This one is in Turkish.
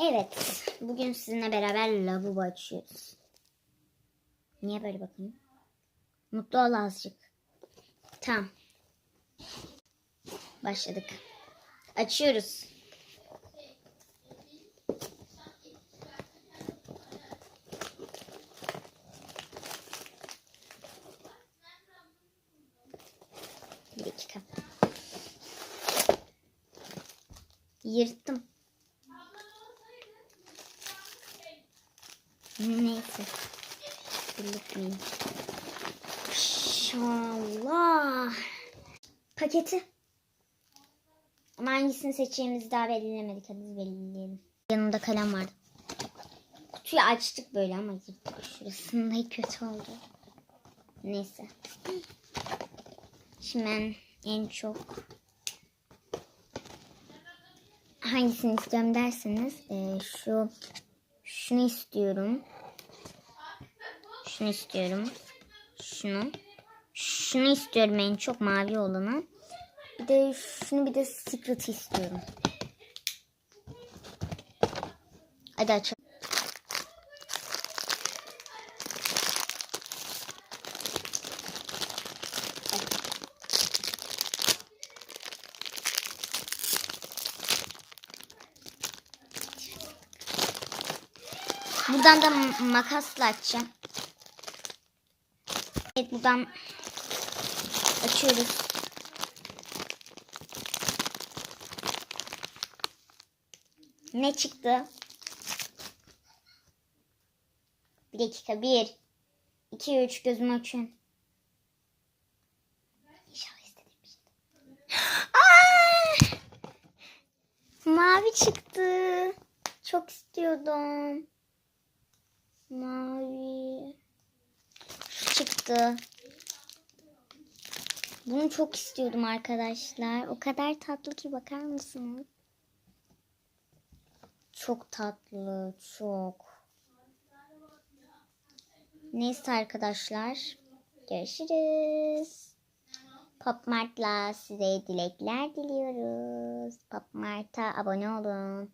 Evet. Bugün sizinle beraber lavabo açıyoruz. Niye böyle bakayım? Mutlu ol azıcık. Tamam. Başladık. Açıyoruz. Bir dakika. Yırttım. Neyse. Birlikmeyin. İnşallah. Paketi. Ama hangisini seçeceğimizi daha belirlemedik. Hadi belirleyelim. Yanımda kalem vardı. Kutuyu açtık böyle ama yırttık şurasında kötü oldu. Neyse. Şimdi ben en çok hangisini istiyorum derseniz e, şu şunu istiyorum. Şunu istiyorum. Şunu. Şunu istiyorum en çok mavi olanı. Bir de şunu bir de secret istiyorum. Hadi açalım. Buradan da makasla açacağım. Evet buradan açıyoruz. Ne çıktı? Bir dakika. Bir, iki, üç gözümü açın. İnşallah istediğim şey. Aa! Mavi çıktı. Çok istiyordum. Mavi. Şu çıktı. Bunu çok istiyordum arkadaşlar. O kadar tatlı ki bakar mısınız? Çok tatlı, çok. Neyse arkadaşlar. Görüşürüz. Pop Mart'la size dilekler diliyoruz. Pop Mart'a abone olun.